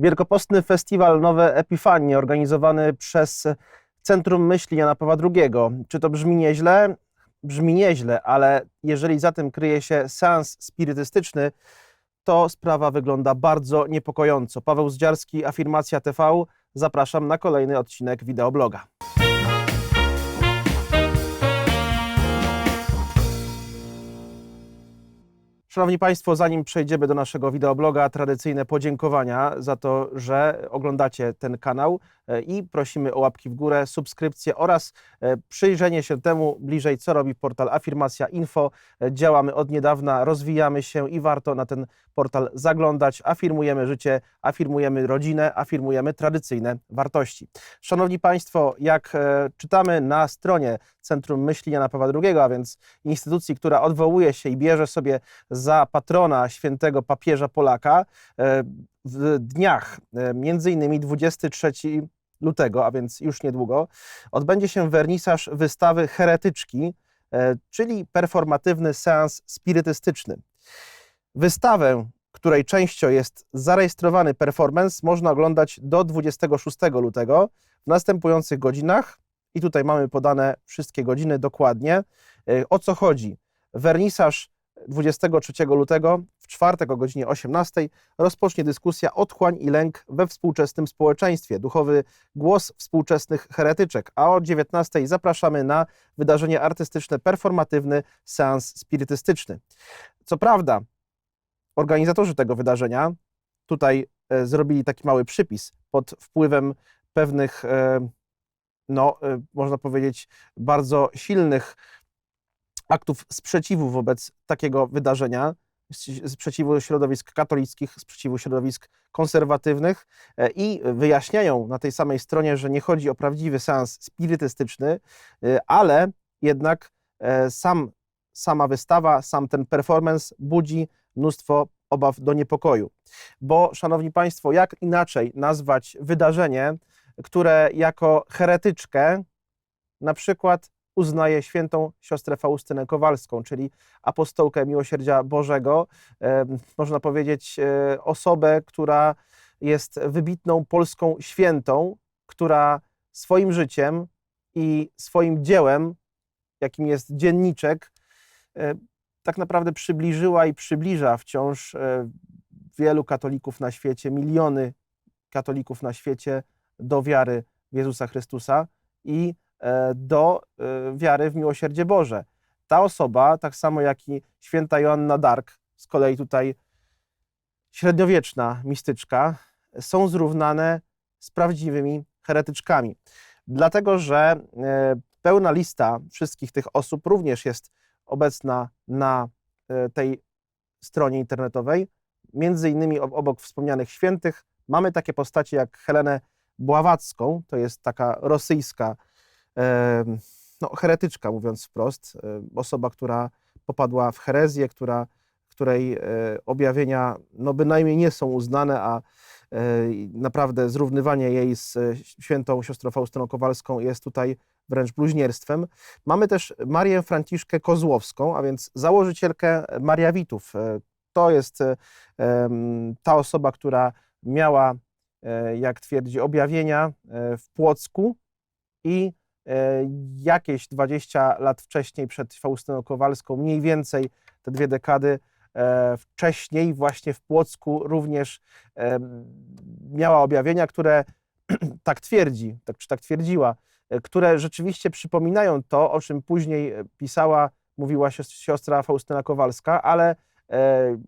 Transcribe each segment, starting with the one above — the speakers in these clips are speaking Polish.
Wielkopostny Festiwal Nowe Epifanie organizowany przez Centrum Myśli Jana Pawła II. Czy to brzmi nieźle? Brzmi nieźle, ale jeżeli za tym kryje się seans spirytystyczny, to sprawa wygląda bardzo niepokojąco. Paweł Zdziarski, Afirmacja TV. Zapraszam na kolejny odcinek wideobloga. Szanowni Państwo, zanim przejdziemy do naszego wideobloga, tradycyjne podziękowania za to, że oglądacie ten kanał i prosimy o łapki w górę, subskrypcję oraz e, przyjrzenie się temu bliżej, co robi portal Afirmacja Info. E, Działamy od niedawna, rozwijamy się i warto na ten portal zaglądać. Afirmujemy życie, afirmujemy rodzinę, afirmujemy tradycyjne wartości. Szanowni Państwo, jak e, czytamy na stronie Centrum Myśli Jana Pawła II, a więc instytucji, która odwołuje się i bierze sobie za patrona świętego papieża Polaka, e, w dniach e, między innymi 23 lutego, a więc już niedługo, odbędzie się wernisaż wystawy Heretyczki, e, czyli performatywny seans spirytystyczny. Wystawę, której częścią jest zarejestrowany performance, można oglądać do 26 lutego w następujących godzinach. I tutaj mamy podane wszystkie godziny dokładnie. E, O co chodzi? Wernisaż 23 lutego czwartek o godzinie 18 rozpocznie dyskusja Otchłań i lęk we współczesnym społeczeństwie. Duchowy głos współczesnych heretyczek. A o 19 zapraszamy na wydarzenie artystyczne, performatywny seans spirytystyczny. Co prawda, organizatorzy tego wydarzenia tutaj e, zrobili taki mały przypis pod wpływem pewnych, e, no, e, można powiedzieć, bardzo silnych aktów sprzeciwu wobec takiego wydarzenia, sprzeciwu środowisk katolickich, sprzeciwu środowisk konserwatywnych e, i wyjaśniają na tej samej stronie, że nie chodzi o prawdziwy seans spirytystyczny, e, ale jednak e, sam, sama wystawa, sam ten performance budzi mnóstwo obaw do niepokoju. Bo, szanowni państwo, jak inaczej nazwać wydarzenie, które jako heretyczkę na przykład uznaje świętą siostrę Faustynę Kowalską, czyli apostołkę miłosierdzia Bożego, można powiedzieć e, osobę, która jest wybitną polską świętą, która swoim życiem i swoim dziełem, jakim jest dzienniczek, e, tak naprawdę przybliżyła i przybliża wciąż e, wielu katolików na świecie, miliony katolików na świecie do wiary w Jezusa Chrystusa i do e, wiary w miłosierdzie Boże. Ta osoba, tak samo jak i święta Joanna Dark, z kolei tutaj średniowieczna mistyczka, są zrównane z prawdziwymi heretyczkami. Dlatego, że e, pełna lista wszystkich tych osób również jest obecna na e, tej stronie internetowej. Między innymi ob- obok wspomnianych świętych mamy takie postacie jak Helenę Bławacką, to jest taka rosyjska e, no, heretyczka, mówiąc wprost, e, osoba, która popadła w herezję, która, której e, objawienia no, bynajmniej nie są uznane, a e, naprawdę zrównywanie jej z świętą siostrą Faustyną Kowalską jest tutaj wręcz bluźnierstwem. Mamy też Marię Franciszkę Kozłowską, a więc założycielkę Mariawitów. To jest ta osoba, która miała, jak twierdzi, objawienia w Płocku i jakieś 20 lat wcześniej, przed Faustyną Kowalską, mniej więcej te dwie dekady e, wcześniej, właśnie w Płocku również em, miała objawienia, które tak twierdzi, tak, czy tak twierdziła, e, które rzeczywiście przypominają to, o czym później e, pisała, mówiła sios- siostra Faustyna Kowalska, ale e,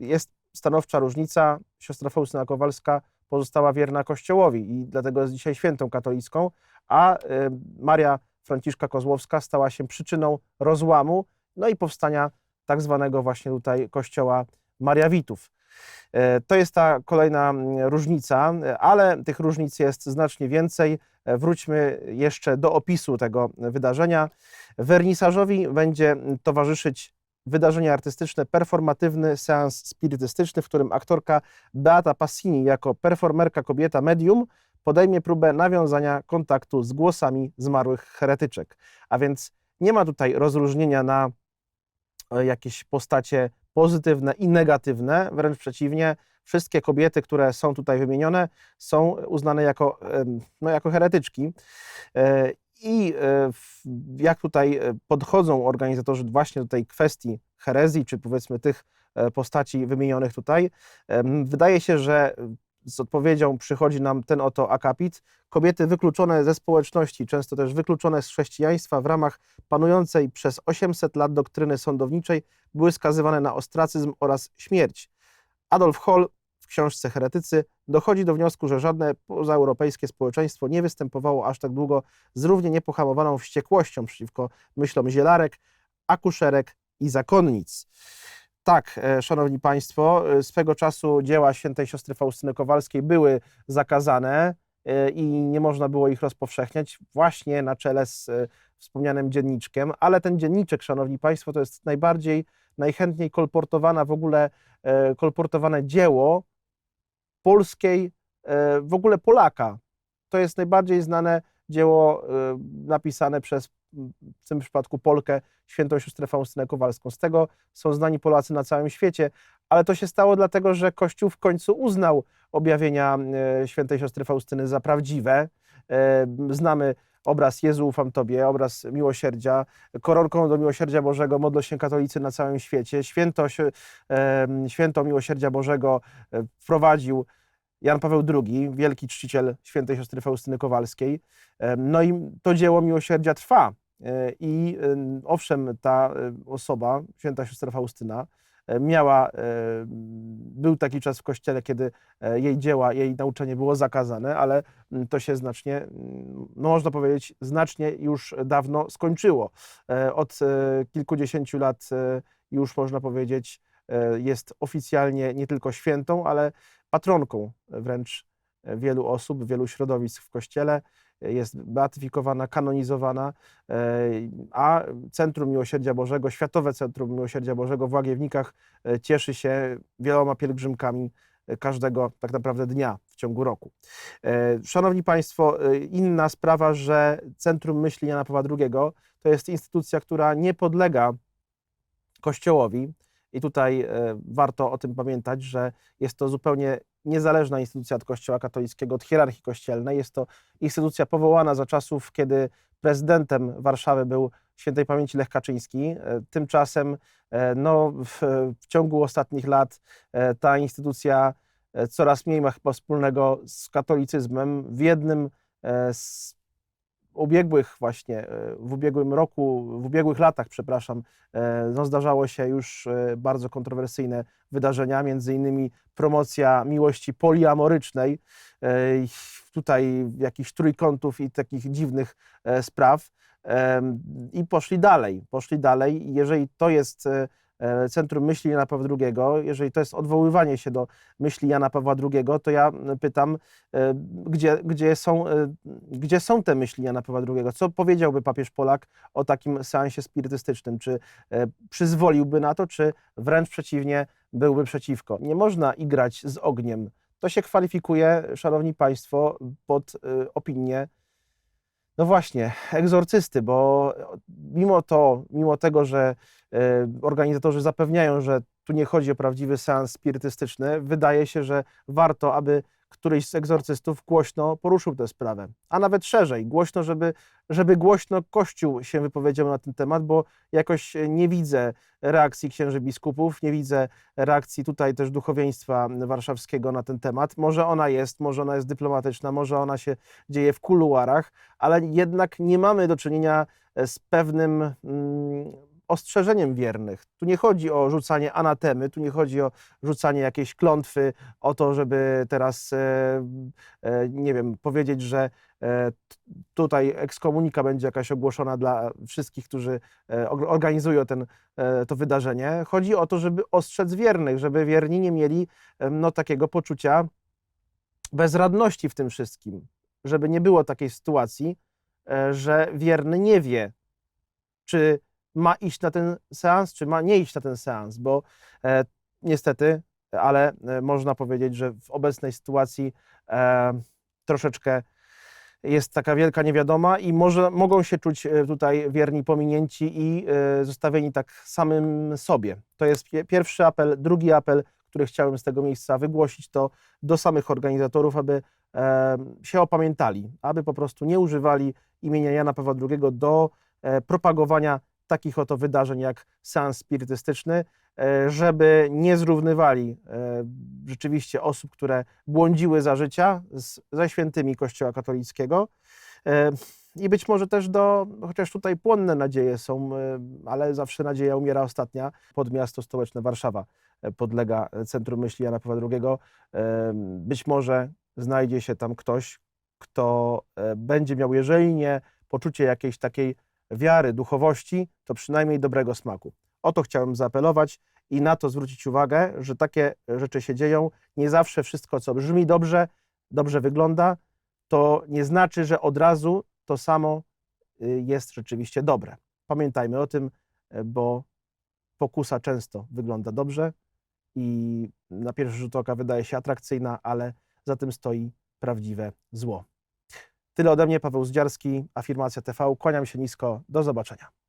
jest stanowcza różnica. Siostra Faustyna Kowalska pozostała wierna Kościołowi i dlatego jest dzisiaj świętą katolicką, a e, Maria Franciszka Kozłowska stała się przyczyną rozłamu, no i powstania tak zwanego właśnie tutaj kościoła Mariawitów. E, To jest ta kolejna różnica, ale tych różnic jest znacznie więcej. E, Wróćmy jeszcze do opisu tego wydarzenia. Wernisażowi będzie towarzyszyć wydarzenie artystyczne, performatywny seans spirytystyczny, w którym aktorka Beata Passini jako performerka kobieta medium podejmie próbę nawiązania kontaktu z głosami zmarłych heretyczek. A więc nie ma tutaj rozróżnienia na e, jakieś postacie pozytywne i negatywne, wręcz przeciwnie, wszystkie kobiety, które są tutaj wymienione, są uznane jako, no, jako heretyczki. I e, jak tutaj e, podchodzą organizatorzy właśnie do tej kwestii herezji, czy powiedzmy tych e, postaci wymienionych tutaj, wydaje się, że z odpowiedzią przychodzi nam ten oto akapit. Kobiety wykluczone ze społeczności, często też wykluczone z chrześcijaństwa w ramach panującej przez 800 lat doktryny sądowniczej, były skazywane na ostracyzm oraz śmierć. Adolf Holl w książce Heretycy dochodzi do wniosku, że żadne pozaeuropejskie społeczeństwo nie występowało aż tak długo z równie niepohamowaną wściekłością przeciwko myślom zielarek, akuszerek i zakonnic. Tak, e, szanowni państwo, e, swego czasu dzieła świętej siostry Faustyny Kowalskiej były zakazane e, i nie można było ich rozpowszechniać właśnie na czele z wspomnianym dzienniczkiem, ale ten dzienniczek, szanowni państwo, to jest najbardziej, najchętniej kolportowana w ogóle, kolportowane dzieło polskiej, e, w ogóle Polaka. To jest najbardziej znane dzieło e, napisane przez w tym przypadku Polkę, świętą siostrę Faustynę Kowalską. Z tego są znani Polacy na całym świecie, ale to się stało dlatego, że Kościół w końcu uznał objawienia e, świętej siostry Faustyny za prawdziwe. E, Znamy obraz Jezu ufam Tobie, obraz miłosierdzia, koronką do miłosierdzia Bożego modlą się katolicy na całym świecie. Święto, święto miłosierdzia Bożego e, wprowadził Jan Paweł II, wielki czciciel świętej siostry Faustyny Kowalskiej. No i to dzieło miłosierdzia trwa. E, I em, owszem, ta osoba, święta siostra Faustyna, miała, e, był taki czas w kościele, kiedy e, jej dzieła, jej nauczanie było zakazane, ale mm, to się znacznie, mm, no można powiedzieć, znacznie już dawno skończyło. E, Od e, kilkudziesięciu lat e, już można powiedzieć, e, jest oficjalnie nie tylko świętą, ale patronką wręcz wielu osób, wielu środowisk w kościele. Jest beatyfikowana, kanonizowana, e, a Centrum Miłosierdzia Bożego, Światowe Centrum Miłosierdzia Bożego w Łagiewnikach e, cieszy się wieloma pielgrzymkami e, każdego tak naprawdę dnia w ciągu roku. E, Szanowni Państwo, e, inna sprawa, że Centrum Myśli Jana Pawła II to jest instytucja, która nie podlega Kościołowi. I tutaj e, warto o tym pamiętać, że jest to zupełnie niezależna instytucja od Kościoła katolickiego, od hierarchii kościelnej. Jest to instytucja powołana za czasów, kiedy prezydentem Warszawy był świętej pamięci Lech Kaczyński. E, Tymczasem e, no, w, w ciągu ostatnich lat e, ta instytucja coraz mniej ma chyba wspólnego z katolicyzmem. W jednym z ubiegłych właśnie, e, w ubiegłym roku, w ubiegłych latach, przepraszam, e, no zdarzało się już e, bardzo kontrowersyjne wydarzenia, między innymi promocja miłości poliamorycznej, tutaj jakichś trójkątów i takich dziwnych spraw. I poszli dalej, poszli dalej. Jeżeli to jest Centrum Myśli Jana Pawła II, jeżeli to jest odwoływanie się do myśli Jana Pawła II, to ja m, pytam, e, gdzie, gdzie, są, e, gdzie są te myśli Jana Pawła II? Co powiedziałby papież Polak o takim seansie spirytystycznym? Czy e, przyzwoliłby na to, czy wręcz przeciwnie, byłby przeciwko? Nie można igrać z ogniem. To się kwalifikuje, szanowni państwo, pod e, opinię no właśnie, egzorcysty, bo mimo to, mimo tego, że e, organizatorzy zapewniają, że tu nie chodzi o prawdziwy seans spirytystyczny, wydaje się, że warto, aby któryś z egzorcystów głośno poruszył tę sprawę. A nawet szerzej, głośno, żeby, żeby głośno Kościół się wypowiedział na ten temat, bo jakoś nie widzę reakcji księży biskupów, nie widzę reakcji tutaj też duchowieństwa warszawskiego na ten temat. Może ona jest, może ona jest dyplomatyczna, może ona się dzieje w kuluarach, ale jednak nie mamy do czynienia e, z pewnym mm, ostrzeżeniem wiernych. Tu nie chodzi o rzucanie anatemy, tu nie chodzi o rzucanie jakiejś klątwy, o to, żeby teraz, e, e, nie wiem, powiedzieć, że e, tutaj ekskomunika będzie jakaś ogłoszona dla wszystkich, którzy org- organizują ten, to wydarzenie. Chodzi o to, żeby ostrzec wiernych, żeby wierni nie mieli no, takiego poczucia bezradności w tym wszystkim, żeby nie było takiej sytuacji, że wierny nie wie, czy ma iść na ten seans, czy ma nie iść na ten seans, bo e, niestety, ale e, można powiedzieć, że w obecnej sytuacji e, troszeczkę jest taka wielka niewiadoma i może, mogą się czuć e, tutaj wierni pominięci i e, zostawieni tak samym sobie. To jest pie- pierwszy apel. Drugi apel, które chciałem z tego miejsca wygłosić, to do samych organizatorów, aby e, się opamiętali, aby po prostu nie używali imienia Jana Pawła II do propagowania takich oto wydarzeń jak seans spirytystyczny, e, żeby nie zrównywali e, rzeczywiście osób, które błądziły za życia z, ze świętymi Kościoła katolickiego. E, I być może też do, chociaż tutaj płonne nadzieje są, ale zawsze nadzieja umiera ostatnia, pod miasto stołeczne Warszawa podlega Centrum Myśli Jana Pawła II. Być może znajdzie się tam ktoś, kto będzie miał, jeżeli nie poczucie jakiejś takiej wiary, duchowości, to przynajmniej dobrego smaku. O to chciałem zaapelować i na to zwrócić uwagę, że takie rzeczy się dzieją. Nie zawsze wszystko, co brzmi dobrze, dobrze wygląda, to nie znaczy, że od razu to samo y, jest rzeczywiście dobre. Pamiętajmy o tym, e, bo pokusa często wygląda dobrze i na pierwszy rzut oka wydaje się atrakcyjna, ale za tym stoi prawdziwe zło. Tyle ode mnie, Paweł Zdziarski, Afirmacja TV. Kłaniam się nisko. Do zobaczenia.